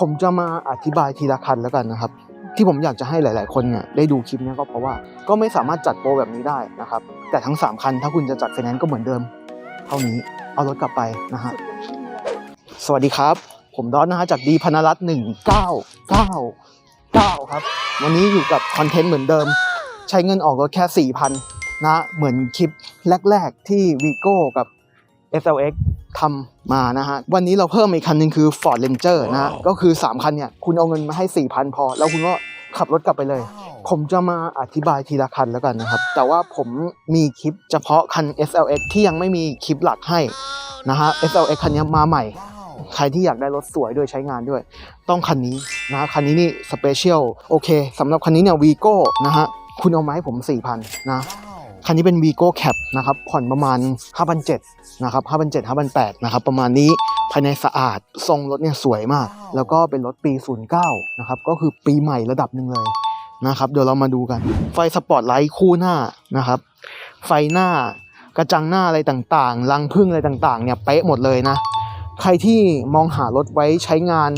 ผมจะมาอธิบายทีละคันแล้วกันนะครับ ที่ผมอยากจะให้หลาย ๆ คนเนี่ยได้ดูคลิปนี้ก็เพราะว่าก็ไม่สามารถจัดโปรแบบนี้ได้นะครับ แต่ทั้ง 3 คันถ้าคุณจะจัดไฟแนนซ์ก็เหมือนเดิม เท่านี้เอารถกลับไปนะฮะสวัสดีครับ ผมดอนนะฮะจากดีพนรัตน์หนึ่งเก้าเก้าเก้าครับ วันนี้อยู่กับคอนเทนต์เหมือนเดิม ใช้เงินออกรถแค่สี่พันนะเหมือนคลิปแรก ๆ ที่วีโก้กับ SLX ทำมานะฮะ วันนี้เราเพิ่มอีกคันหนึ่งคือ Ford Ranger นะฮะ ก็คือ 3 คันเนี่ย คุณเอาเงินมาให้ 4,000 พอ แล้วคุณก็ขับรถกลับไปเลย ผมจะมาอธิบายทีละคันแล้วกันนะครับ แต่ว่าผมมีคลิปเฉพาะคัน SLX ที่ยังไม่มีคลิปหลักให้นะฮะ SLX คันนี้มาใหม่ ใครที่อยากได้รถสวยด้วยใช้งานด้วย ต้องคันนี้นะคันนี้นี่สเปเชียลโอเคสำหรับคันนี้เนี่ยวีโก้นะฮะคุณเอามาให้ผม4,000นะ คันนี้เป็น Vigo Cap นะครับ ผ่อนประมาณ 5,700นะครับ5,700 5,800นะครับ ประมาณนี้ ภายในสะอาด ทรงรถเนี่ยสวยมาก แล้วก็เป็นรถปี 09 นะครับ ก็คือปีใหม่ระดับหนึ่งเลยนะครับ เดี๋ยวเรามาดูกัน ไฟสปอตไลท์คู่หน้านะครับ ไฟหน้ากระจังหน้าอะไรต่างๆ รังพึ่งอะไรต่างๆ เนี่ยเป๊ะหมดเลยนะ ใครที่มองหารถไว้ใช้งาน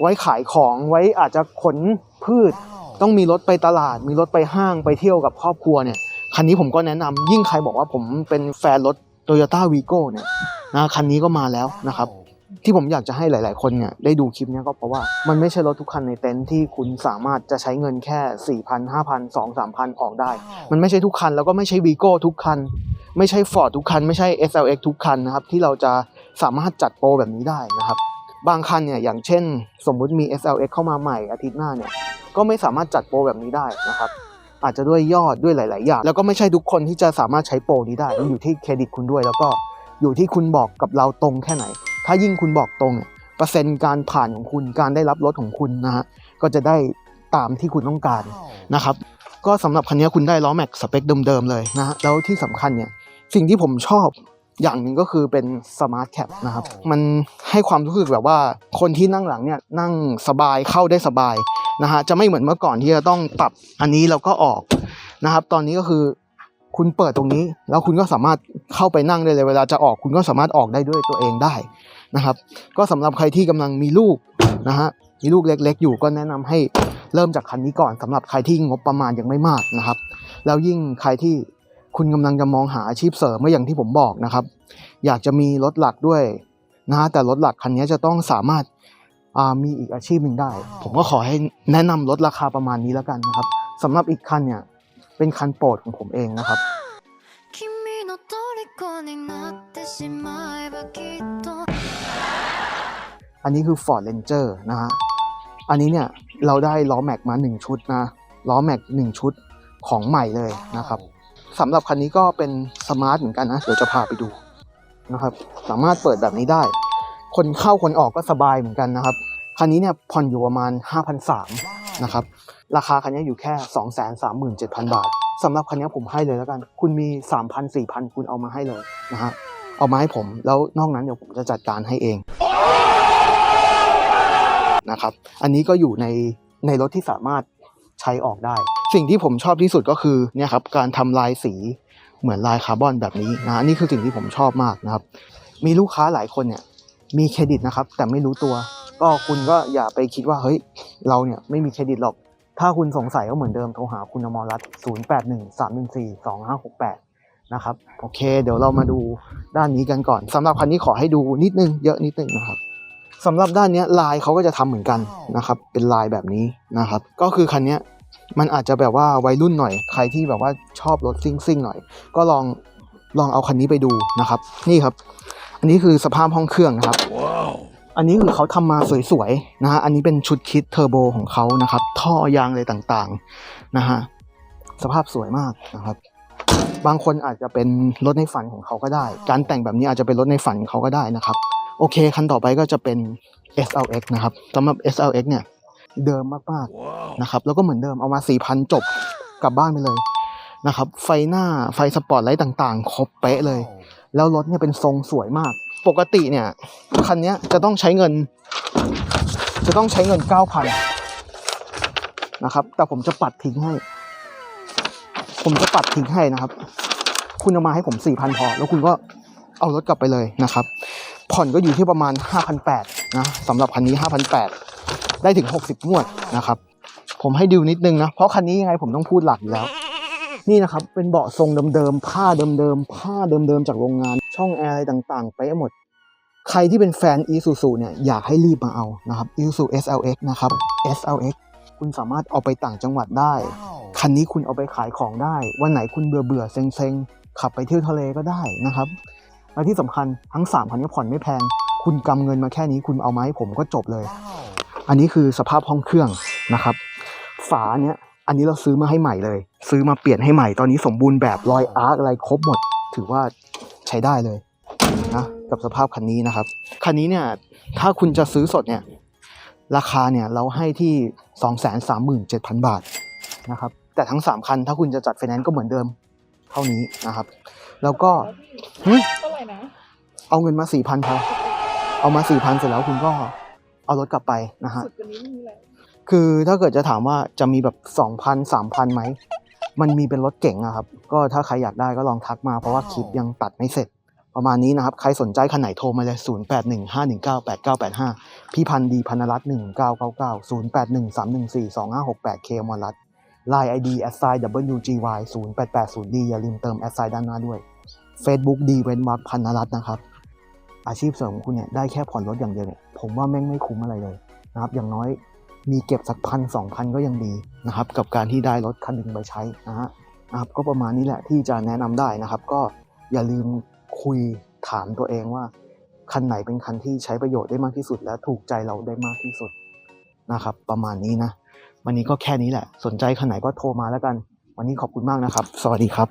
ไว้ขายของ ไว้อาจจะขนพืช ต้องมีรถไปตลาด มีรถไปห้าง ไปเที่ยวกับครอบครัวเนี่ย คันนี้ผมก็แนะนำยิ่งใครบอกว่าผมเป็นแฟนรถ Toyota Vigo เนี่ยนะคันนี้ก็มาแล้วนะครับที่ผมอยากจะให้หลาย ๆ คนเนี่ยได้ดูคลิปเนี้ยก็เพราะว่ามันไม่ใช่รถทุกคันในเต็นท์ที่คุณสามารถจะใช้เงินแค่4,000 5,000 2 3,000 ออกได้ มันไม่ใช่ทุกคันแล้วก็ไม่ใช่ Vigo ทุกคัน ไม่ใช่ Ford ทุกคัน ไม่ใช่ SLX ทุกคันนะครับที่เราจะสามารถจัดโปรแบบนี้ได้นะครับบางคันเนี่ยอย่างเช่น สมมุติมี SLX เข้ามาใหม่อาทิตย์หน้าเนี่ยก็ไม่สามารถจัดโปรแบบนี้ได้นะครับ อาจจะด้วยยอดด้วยหลาย ๆ อย่าง แล้วก็ไม่ใช่ทุกคนที่จะสามารถใช้โปรนี้ได้มันอยู่ที่เครดิตคุณด้วย แล้วก็อยู่ที่คุณบอกกับเราตรงแค่ไหน ถ้ายิ่งคุณบอกตรงเนี่ยเปอร์เซ็นต์การผ่านของคุณการได้รับรถของคุณนะฮะก็จะได้ตามที่คุณต้องการนะครับก็สำหรับคันนี้คุณได้ล้อแม็กสเปคเดิม ๆ เลยนะฮะแล้วที่สำคัญเนี่ยสิ่งที่ผมชอบอย่างหนึ่งก็คือเป็นสมาร์ทแคปนะครับ มันให้ความรู้สึกแบบว่าคนที่นั่งหลังเนี่ยนั่งสบายเข้าได้สบาย นะฮะจะไม่เหมือนเมื่อก่อนที่จะต้องปรับอันนี้แล้วก็ออกนะครับ ตอนนี้ก็คือคุณเปิดตรงนี้ แล้วคุณก็สามารถเข้าไปนั่งได้เลย เวลาจะออกคุณก็สามารถออกได้ด้วยตัวเองได้นะครับ ก็สำหรับใครที่กำลังมีลูกนะฮะมีลูกเล็ก ๆ อยู่ก็แนะนำให้เริ่มจากคันนี้ก่อนสำหรับใครที่งบประมาณยังไม่มากนะครับ แล้วยิ่งใครที่คุณกำลังจะมองหาอาชีพเสริมเมื่ออย่างที่ผมบอกนะครับ อยากจะมีรถหลักด้วยนะฮะแต่รถหลักคันนี้จะต้องสามารถ มีอีกอาชีพหนึ่งได้ ผมก็ขอให้แนะนำลดราคาประมาณนี้แล้วกันนะครับ สำหรับอีกคันเนี่ยเป็นคันโปรดของผมเองนะครับอันนี้คือ Ford Ranger นะฮะ อันนี้เนี่ยเราได้ล้อแม็กมา 1 ชุดนะ ล้อแม็ก1ชุดของใหม่เลยนะครับสำหรับคันนี้ก็เป็นสมาร์ทเหมือนกันนะ เดี๋ยวจะพาไปดูนะครับ สามารถเปิดแบบนี้ได้ คนเข้าคนออกก็สบายเหมือนกันนะครับคันนี้เนี่ยผ่อนอยู่ประมาณ 5,300นะครับราคาคันนี้อยู่แค่ 237,000 บาทสำหรับคันนี้ผมให้เลยแล้วกัน คุณมี 3,000 4,000 คุณเอามาให้เลยนะฮะเอามาให้ผมแล้วนอกนั้นเดี๋ยวผมจะจัดการให้เองนะครับอันนี้ก็อยู่ในในรถที่สามารถใช้ออกได้ สิ่งที่ผมชอบที่สุดก็คือเนี่ยครับการทำลายสีเหมือนลายคาร์บอนแบบนี้นะนี่คือสิ่งที่ผมชอบมากนะครับ มีลูกค้าหลายคนเนี่ย มีเครดิตนะครับ แต่ไม่รู้ตัว ก็คุณก็อย่าไปคิดว่าเฮ้ยเราเนี่ยไม่มีเครดิตหรอก ถ้าคุณสงสัยก็เหมือนเดิมโทรหาคุณอมรรัตน์081 314 2568นะครับโอเค เดี๋ยวเรามาดูด้านนี้กันก่อนสำหรับคันนี้ขอให้ดูนิดนึงเยอะนิดนึงนะครับสำหรับด้านนี้ลายเขาก็จะทำเหมือนกันนะครับ เป็นลายแบบนี้นะครับ ก็คือคันนี้มันอาจจะแบบว่าวัยรุ่นหน่อยใครที่แบบว่าชอบรถซิ่งซิ่งๆหน่อย ก็ลองลองเอาคันนี้ไปดูนะครับ นี่ครับ อันนี้คือสภาพห้องเครื่องนะครับ อันนี้คือเขาทำมาสวยๆนะฮะ อันนี้เป็นชุดคิดเทอร์โบของเขานะครับ ท่อยางอะไรต่างๆนะฮะ สภาพสวยมากนะครับ บางคนอาจจะเป็นรถในฝันของเขาก็ได้ การแต่งแบบนี้อาจจะเป็นรถในฝันของเขาก็ได้นะครับ โอเค คันต่อไปก็จะเป็น SLX นะครับสำหรับ SLX เนี่ยเดิมมากๆนะครับ แล้วก็เหมือนเดิมเอามา 4,000 จบกลับบ้านไปเลยนะครับ ไฟหน้าไฟสปอร์ตไลท์ต่างๆ ครบเป๊ะเลย แล้วรถเนี่ยเป็นทรงสวยมาก ปกติเนี่ยคันนี้จะต้องใช้เงิน จะต้องใช้เงิน 9,000 นะครับ แต่ผมจะปัดทิ้งให้ ผมจะปัดทิ้งให้นะครับ คุณเอามาให้ผม 4,000 พอ แล้วคุณก็เอารถกลับไปเลยนะครับ ผ่อนก็อยู่ที่ประมาณ 5,800นะสำหรับคันนี้ 5,800 ได้ถึง 60งวดนะครับ ผมให้ดิวนิดนึงนะ เพราะคันนี้ยังไงผมต้องพูดหลักอยู่แล้ว นี่นะครับ เป็นเบาะทรงเดิมๆผ้าเดิมๆผ้าเดิมๆจากโรงงาน ช่องแอร์อะไรต่างๆ ไปหมด ใครที่เป็นแฟน Isuzu เนี่ยอยากให้รีบมาเอานะครับ Isuzu SLX นะครับ SLX คุณสามารถเอาไปต่างจังหวัดได้ คันนี้คุณเอาไปขายของได้ วันไหนคุณเบื่อเบื่อเซ็งเซ็งๆขับไปเที่ยวทะเลก็ได้นะครับ และที่สำคัญทั้ง3คันนี้ผ่อนไม่แพง คุณกำเงินมาแค่นี้คุณเอามาให้ผมก็จบเลย อันนี้คือสภาพห้องเครื่องนะครับ ฝาเนี้ย อันนี้เราซื้อมาให้ใหม่เลย ซื้อมาเปลี่ยนให้ใหม่ตอนนี้สมบูรณ์แบบรอยอาร์คอะไรครบหมด ถือว่าใช้ได้เลยนะกับสภาพคันนี้นะครับ คันนี้เนี่ยถ้าคุณจะซื้อสดเนี่ยราคาเนี่ยเราให้ที่ 237,000 บาทนะครับแต่ทั้ง 3 คันถ้าคุณจะจัดไฟแนนซ์ก็เหมือนเดิมเท่านี้นะครับ แล้วก็หึเท่าไหร่นะเอาเงินมา4,000พอเอามา4,000เสร็จแล้วคุณก็เอารถกลับไปนะฮะ สุดกว่านี้ไม่มีแล้วคือถ้าเกิดจะถามว่าจะมีแบบ 2,000 3,000ไหม มันมีเป็นรถเก๋งอะครับ ก็ถ้าใครอยากได้ก็ลองทักมาเพราะว่าคลิปยังตัดไม่เสร็จ ประมาณนี้นะครับ ใครสนใจคันไหนโทรมาเลย 0815198985 พี่พันธ์ดีพันรัตน์1999 0813142568 เคมอรัตน์ Line ID s i WGY 0880D อย่าลืมเติม s i ด้านหน้าด้วย Facebook ดีเว้นวักพันรัตน์นะครับ อาชีพเสริมของคุณเนี่ยได้แค่ผ่อนรถอย่างเดียวเนี่ยผมว่าแม่งไม่คุ้มอะไรเลยนะครับ อย่างน้อย มีเก็บสักพันสองพันก็ยังดีนะครับ กับการที่ได้รถคันหนึ่งไปใช้นะฮะนะครับก็ประมาณนี้แหละที่จะแนะนำได้นะครับ ก็อย่าลืมคุยถามตัวเองว่า คันไหนเป็นคันที่ใช้ประโยชน์ได้มากที่สุด และถูกใจเราได้มากที่สุดนะครับ ประมาณนี้นะ วันนี้ก็แค่นี้แหละ สนใจคันไหนก็โทรมาแล้วกัน วันนี้ขอบคุณมากนะครับ สวัสดีครับ